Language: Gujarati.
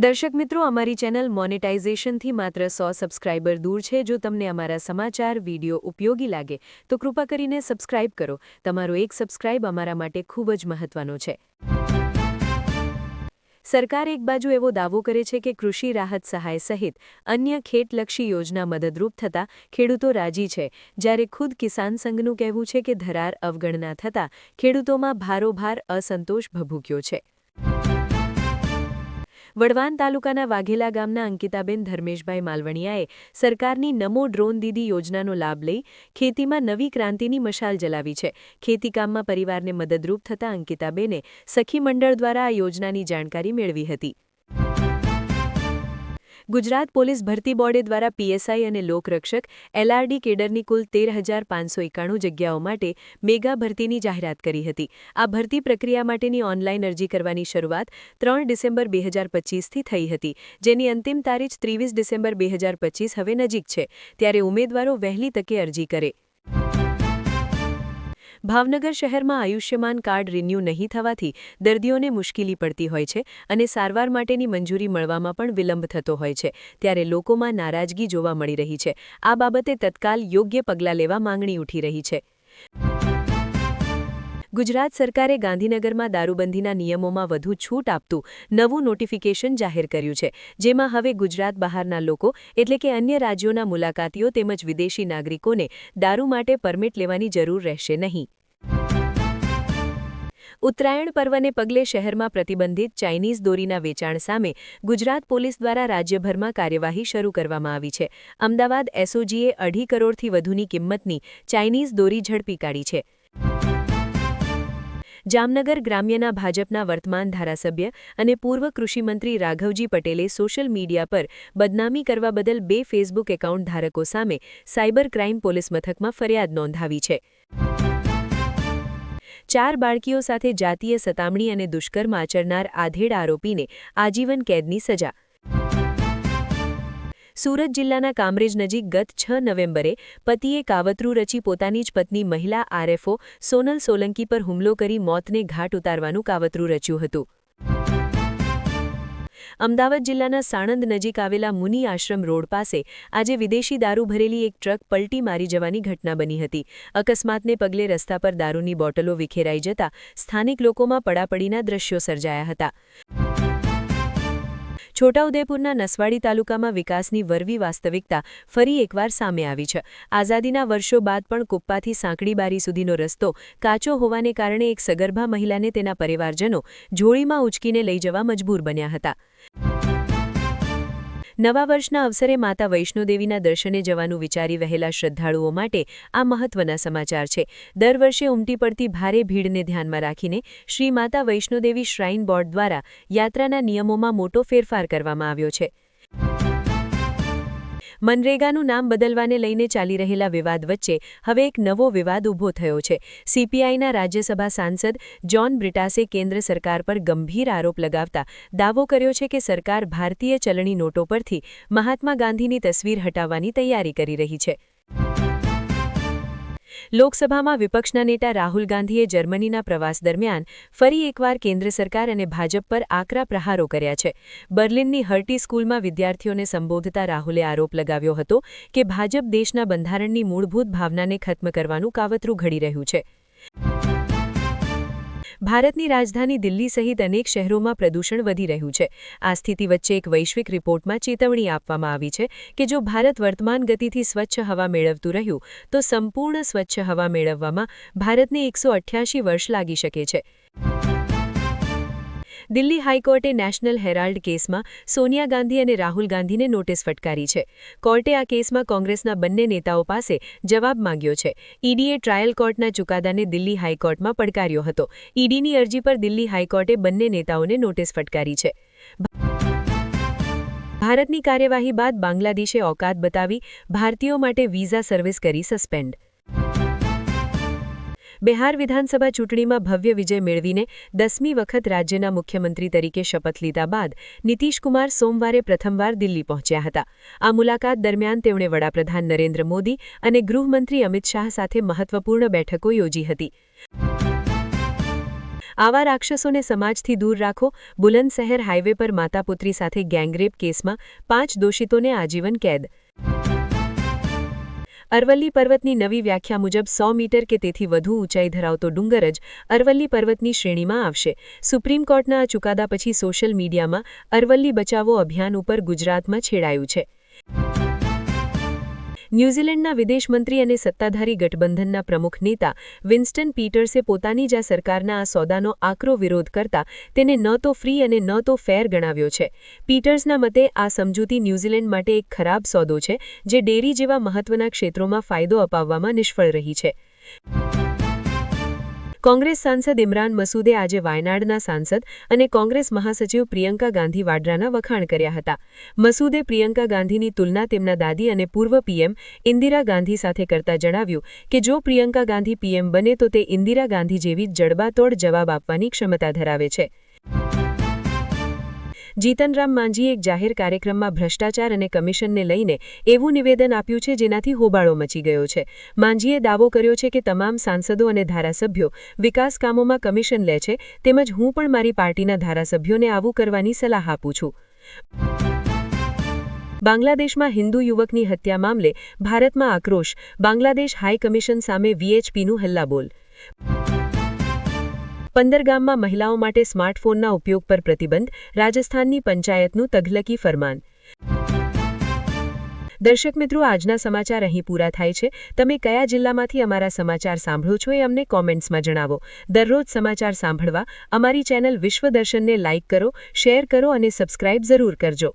દર્શક મિત્રો, અમારી ચેનલ મોનેટાઇઝેશનથી માત્ર સો સબસ્ક્રાઇબર દૂર છે. જો તમને અમારા સમાચાર, વીડિયો ઉપયોગી લાગે, તો કૃપા કરીને સબસ્ક્રાઇબ કરો. તમારો એક સબસ્ક્રાઇબ અમારા માટે ખૂબ જ મહત્વનો છે. સરકાર એક બાજુ એવો દાવો કરે છે કે કૃષિ રાહત સહાય સહિત અન્ય ખેતલક્ષી યોજના મદદરૂપ થતાં ખેડૂતો રાજી છે. જ્યારે ખુદ કિસાન સંઘનું કહેવું છે કે ધરાર અવગણના થતાં ખેડૂતોમાં ભારોભાર અસંતોષ ભભૂક્યો છે. વડવાન તાલુકાના વાઘેલા ગામના અંકિતાબેન ધર્મેશભાઈ માલવણિયાએ સરકારની નમો ડ્રોન દીદી યોજનાનો લાભ લઈ ખેતીમાં નવી ક્રાંતિની મશાલ જલાવી છે. ખેતીકામમાં પરિવારને મદદરૂપ થતા અંકિતાબેને સખી મંડળ દ્વારા આ યોજનાની જાણકારી મેળવી હતી. ગુજરાત પોલીસ ભરતી બોર્ડે દ્વારા પીએસઆઈ અને લોકરક્ષક એલઆરડી કેડરની કુલ તેર હજાર પાંચસો એકાણું જગ્યાઓ માટે મેગા ભરતીની જાહેરાત કરી હતી. આ ભરતી પ્રક્રિયા માટેની ઓનલાઈન અરજી કરવાની શરૂઆત ત્રણ ડિસેમ્બર બે હજાર પચીસથી થઈ હતી, જેની અંતિમ તારીખ ત્રીવીસ ડિસેમ્બર બે હજાર પચીસ હવે નજીક છે, ત્યારે ઉમેદવારો વહેલી તકે અરજી કરે. ભાવનગર શહેરમાં આયુષ્યમાન કાર્ડ રિન્યૂ નહીં થવાથી દર્દીઓને મુશ્કેલી પડતી હોય છે અને સારવાર માટેની મંજૂરી મળવામાં પણ વિલંબ થતો હોય છે. ત્યારે લોકોમાં નારાજગી જોવા મળી રહી છે. આ બાબતે તત્કાલ યોગ્ય પગલાં લેવા માંગણી ઉઠી રહી છે. ગુજરાત સરકારે ગાંધીનગરમાં દારૂબંધીના નિયમોમાં વધુ છૂટ આપતું નવું નોટિફિકેશન જાહેર કર્યું છે, જેમાં હવે ગુજરાત બહારના લોકો, એટલે કે અન્ય રાજ્યોના મુલાકાતીઓ તેમજ વિદેશી નાગરિકોને દારૂ માટે પરમિટ લેવાની જરૂર રહેશે નહીં. ઉત્તરાયણ પર્વને પગલે શહેરમાં પ્રતિબંધિત ચાઇનીઝ દોરીના વેચાણ સામે ગુજરાત પોલીસ દ્વારા રાજ્યભરમાં કાર્યવાહી શરૂ કરવામાં આવી છે. અમદાવાદ એસઓજીએ અઢી કરોડથી વધુની કિંમતની ચાઇનીઝ દોરી ઝડપી કાઢી છે. જામનગર ગ્રામ્યના ભાજપના વર્તમાન ધારાસભ્ય અને પૂર્વ કૃષિમંત્રી રાઘવજી પટેલે સોશિયલ મીડિયા પર બદનામી કરવા બદલ બે ફેસબુક એકાઉન્ટ ધારકો સામે સાયબર ક્રાઇમ પોલીસ મથકમાં ફરિયાદ નોંધાવી છે. ચાર બાળકીઓ સાથે જાતીય સતામણી અને દુષ્કર્મ આચરનાર આધેડ આરોપીને આજીવન કેદની સજા. સુરત જિલ્લાના કામરેજ નજીક ગત છ નવેમ્બરે પતિએ કાવતરું રચી પોતાની જ પત્ની મહિલા આરએફઓ સોનલ સોલંકી પર હુમલો કરી મોતને ઘાટ ઉતારવાનું કાવતરું રચ્યું હતું. અમદાવાદ જિલ્લાના સાણંદ નજીક આવેલા મુનિ આશ્રમ રોડ પાસે આજે વિદેશી દારૂ ભરેલી એક ટ્રક પલટી મારી જવાની ઘટના બની હતી. અકસ્માતને પગલે રસ્તા પર દારૂની બોટલો વિખેરાઈ જતા સ્થાનિક લોકોમાં પડાપડીના દ્રશ્યો સર્જાયા હતા. છોટાઉદેપુરના નસવાડી તાલુકામાં વિકાસની વરવી વાસ્તવિકતા ફરી એકવાર સામે આવી છે. આઝાદીના વર્ષો બાદ પણ કુપ્પાથી સાંકડીબારી સુધીનો રસ્તો કાચો હોવાને કારણે એક સગર્ભા મહિલાને તેના પરિવારજનો ઝોળીમાં ઉચકીને લઈ જવા મજબૂર બન્યા હતા. નવા વર્ષના અવસરે માતા વૈષ્ણોદેવીના દર્શને જવાનું વિચારી વહેલા શ્રદ્ધાળુઓ માટે આ મહત્વના સમાચાર છે. દર વર્ષે ઉમટી પડતી ભારે ભીડને ધ્યાનમાં રાખીને શ્રી માતા વૈષ્ણોદેવી શ્રાઇન બોર્ડ દ્વારા યાત્રાના નિયમોમાં મોટો ફેરફાર કરવામાં આવ્યો છે. મનરેગાનું નામ બદલવાને લઈને ચાલી રહેલા વિવાદ વચ્ચે હવે એક નવો વિવાદ ઊભો થયો છે. સીપીઆઈના રાજ્યસભા સાંસદ જ્હોન બ્રિટાસે કેન્દ્ર સરકાર પર ગંભીર આરોપ લગાવતા દાવો કર્યો છે કે સરકાર ભારતીય ચલણી નોટો પરથી મહાત્મા ગાંધીની તસવીર હટાવવાની તૈયારી કરી રહી છે. લોકસભામાં વિપક્ષના નેતા રાહુલ ગાંધીએ જર્મનીના પ્રવાસ દરમિયાન ફરી એકવાર કેન્દ્ર સરકાર અને ભાજપ પર આકરા પ્રહારો કર્યા છે. બર્લિનની હર્ટી સ્કૂલમાં વિદ્યાર્થીઓને સંબોધતા રાહુલે આરોપ લગાવ્યો હતો કે ભાજપ દેશના બંધારણની મૂળભૂત ભાવનાને ખત્મ કરવાનું કાવતરું ઘડી રહ્યું છે. ભારતની રાજધાની દિલ્હી સહિત અનેક શહેરોમાં પ્રદૂષણ વધી રહ્યું છે. આ સ્થિતિ વચ્ચે એક વૈશ્વિક રિપોર્ટમાં ચેતવણી આપવામાં આવી છે કે જો ભારત વર્તમાન ગતિથી સ્વચ્છ હવા મેળવતું રહ્યું, તો સંપૂર્ણ સ્વચ્છ હવા મેળવવામાં ભારતને એકસો વર્ષ લાગી શકે છે. દિલ્હી હાઈકોર્ટે નેશનલ હેરાલ્ડ કેસમાં સોનિયા ગાંધી અને રાહુલ ગાંધીને નોટિસ ફટકારી છે. કોર્ટે આ કેસમાં કોંગ્રેસના બંને નેતાઓ પાસે જવાબ માંગ્યો છે. ઈડીએ ટ્રાયલ કોર્ટના ચુકાદાને દિલ્હી હાઈકોર્ટમાં પડકાર્યો હતો. ઈડીની અરજી પર દિલ્હી હાઈકોર્ટે બંને નેતાઓને નોટિસ ફટકારી છે. ભારતની કાર્યવાહી બાદ બાંગ્લાદેશે ઓકાત બતાવી ભારતીયો માટે વિઝા સર્વિસ કરી સસ્પેન્ડ. બિહાર વિધાનસભા ચૂંટણીમાં ભવ્ય વિજય મેળવીને દસમી વખત રાજ્યના મુખ્યમંત્રી તરીકે શપથ લીધા બાદ નીતિશકુમાર સોમવારે પ્રથમવાર દિલ્હી પહોંચ્યા હતા. આ મુલાકાત દરમિયાન તેમણે વડાપ્રધાન નરેન્દ્ર મોદી અને ગૃહમંત્રી અમિત શાહ સાથે મહત્વપૂર્ણ બેઠકો યોજી હતી. આવા રાક્ષસોને સમાજથી દૂર રાખો, બુલંદશહેર હાઇવે પર માતાપુત્રી સાથે ગેંગરેપ કેસમાં પાંચ દોષિતોને આજીવન કેદ. અરવલ્લી પર્વતની નવી વ્યાખ્યા મુજબ સો મીટર કે તેથી વધુ ઊંચાઈ ધરાવતો ડુંગર જ અરવલ્લી પર્વતની શ્રેણીમાં આવશે. સુપ્રીમ કોર્ટના આ ચુકાદા પછી સોશિયલ મીડિયામાં અરવલ્લી બચાવો અભિયાન ઉપર ગુજરાતમાં છેડાયું છે. ન્યૂઝીલેન્ડના વિદેશમંત્રી અને સત્તાધારી ગઠબંધનના પ્રમુખ નેતા વિન્સ્ટન પીટર્સે પોતાની જ આ સરકારના આ સોદાનો આકરો વિરોધ કરતા તેને ન તો ફ્રી અને ન તો ફેર ગણાવ્યો છે. પીટર્સના મતે આ સમજૂતી ન્યૂઝીલેન્ડ માટે એક ખરાબ સોદો છે, જે ડેરી જેવા મહત્વના ક્ષેત્રોમાં ફાયદો અપાવવામાં નિષ્ફળ રહી છે. કોંગ્રેસ સાંસદ ઇમરાન મસૂદે આજે વાયનાડના સાંસદ અને કોંગ્રેસ મહાસચિવ પ્રિયંકા ગાંધી વાડ્રાના વખાણ કર્યા હતા. મસૂદે પ્રિયંકા ગાંધીની તુલના તેમના દાદી અને પૂર્વ પીએમ ઇન્દિરા ગાંધી સાથે કરતા જણાવ્યું કે જો પ્રિયંકા ગાંધી પીએમ બને તો તે ઇન્દિરા ગાંધી જેવી જડબાતોડ જવાબ આપવાની ક્ષમતા ધરાવે છે. જીતનરામ માંઝીએ એક જાહેર કાર્યક્રમમાં ભ્રષ્ટાચાર અને કમિશનને લઈને એવું નિવેદન આપ્યું છે જેનાથી હોબાળો મચી ગયો છે. માંઝીએ દાવો કર્યો છે કે તમામ સાંસદો અને ધારાસભ્યો વિકાસ કામોમાં કમિશન લે છે, તેમજ હું પણ મારી પાર્ટીના ધારાસભ્યોને આવું કરવાની સલાહ આપું છું. બાંગ્લાદેશમાં હિન્દુ યુવકની હત્યા મામલે ભારતમાં આક્રોશ, બાંગ્લાદેશ હાઈ કમિશન સામે વીએચપીનું હલ્લાબોલ પંદર ગામમાં મહિલાઓ માટે સ્માર્ટફોનના ઉપયોગ પર પ્રતિબંધ, રાજસ્થાનની પંચાયતનું તઘલકી ફરમાન. દર્શક મિત્રો, આજના સમાચાર અહીં પૂરા થાય છે. તમે કયા જિલ્લામાંથી અમારા સમાચાર સાંભળો છો એ અમને કોમેન્ટ્સમાં જણાવો. દરરોજ સમાચાર સાંભળવા અમારી ચેનલ વિશ્વદર્શનને લાઇક કરો, શેર કરો અને સબસ્ક્રાઇબ જરૂર કરજો.